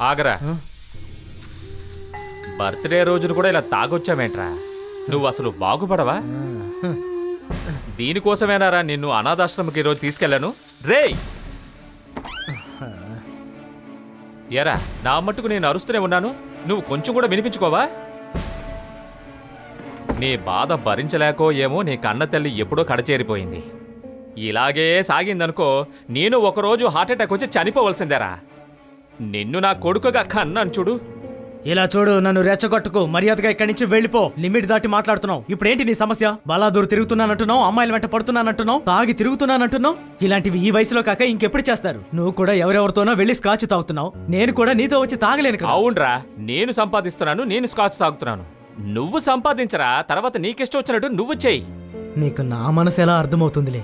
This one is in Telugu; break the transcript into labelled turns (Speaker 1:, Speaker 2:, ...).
Speaker 1: ఆగరా. బర్త్డే రోజున కూడా ఇలా తాగొచ్చామేంట్రా? నువ్వు అసలు బాగుపడవా? దీనికోసమేనారా నిన్ను అనాథాశ్రమకి ఈరోజు తీసుకెళ్ళాను? రేయ్! ఎరా నా మట్టుకు నేను అరుస్తూనే ఉన్నాను. నువ్వు కొంచెం కూడా వినిపించుకోవా? నీ బాధ భరించలేకో ఏమో నీ కన్న తల్లి ఎప్పుడో కడచేరిపోయింది. ఇలాగే సాగిందనుకో నేను ఒకరోజు హార్ట్అటాక్ వచ్చి చనిపోవలసిందేరా. నిన్ను నా కొడుకుగా కన్నాను చూడు.
Speaker 2: ఇలా చూడు నన్ను రెచ్చగొట్టుకు. మర్యాదగా ఇక్కడి నుంచి వెళ్ళిపో. లిమిట్ దాటి మాట్లాడుతున్నావు. ఇప్పుడేంటి నీ సమస్య? బలాదూరు తిరుగుతున్నానంటున్నావు అమ్మాయిల వెంట పడుతున్నానంటున్నావు తాగి తిరుగుతున్నానంటున్నావు. ఇలాంటివి ఈ వయసులో కాక ఇంకెప్పుడు చేస్తారు? నువ్వు కూడా ఎవరెవరితోనో వెళ్ళి స్కాచ్ తాగుతున్నావు. నేను కూడా నీతో వచ్చి తాగలేను
Speaker 1: అవునరా నేను సంపాదిస్తున్నాను నేను స్కాచ్ తాగుతున్నాను. నువ్వు సంపాదించరా తర్వాత నీకిష్టం వచ్చినట్టు నువ్వు చెయ్యి.
Speaker 2: నీకు నా మనసు ఎలా అర్థమవుతుందిలే?